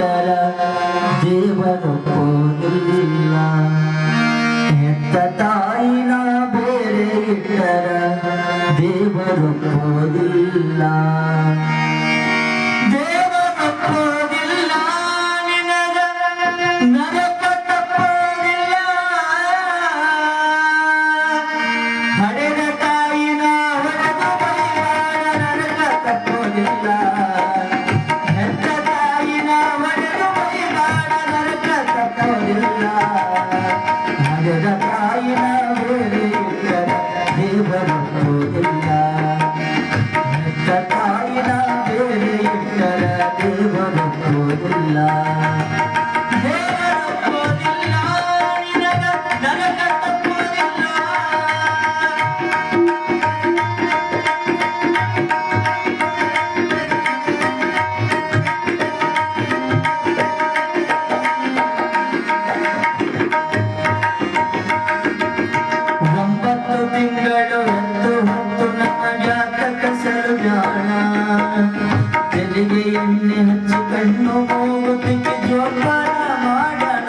তারা জীবন Amém. ತೆಲಿಗೆಯನ್ನೇ ಹಚ್ಚಿಕೊಂಡು ಹೋಗುತ್ತಿಗೆ ಜೋಪಾನ ಮಾಡಣ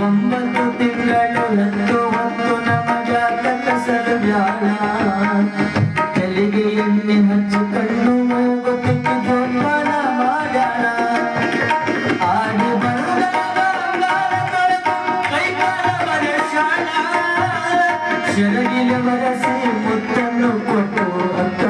ಒಂಬತ್ತು ತಿಂಗಳು ಹತ್ತು ಹತ್ತು ನಮಗ ಕಸಲು ಬ್ಯಾಳ ತೆಲಿಗೆಯನ್ನೇ ಹಚ್ಚಿಕೊಂಡು ಹೋಗುತ್ತಿಗೆ ಜೋಪಾನ ಮಾಡಣ ಆಡಿ ಬಂದ ಶರಗಿಲ ಬರಸಿ ಮುತ್ತನ್ನು ಕೊಟ್ಟು ಅಕ್ಕ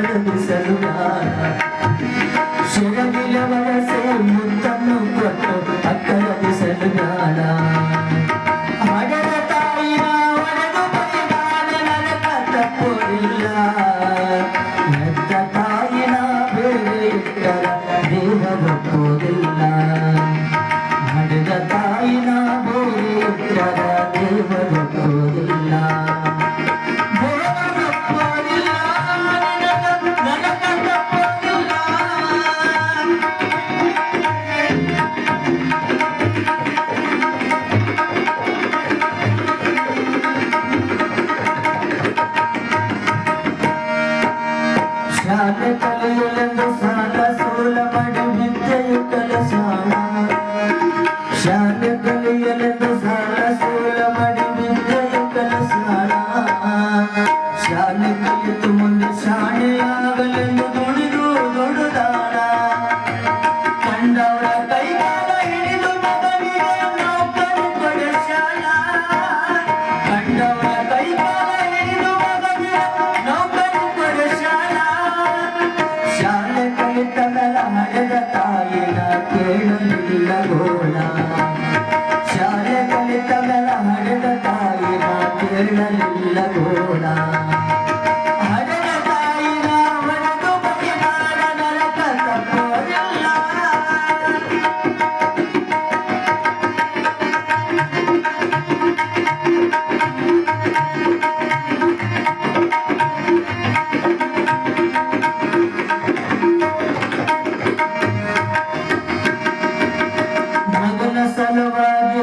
ரசூல மடி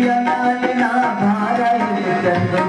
ಕಲಿಯ ನಾಲಿನ ಭಾರ ಇಳಿತೆಂದು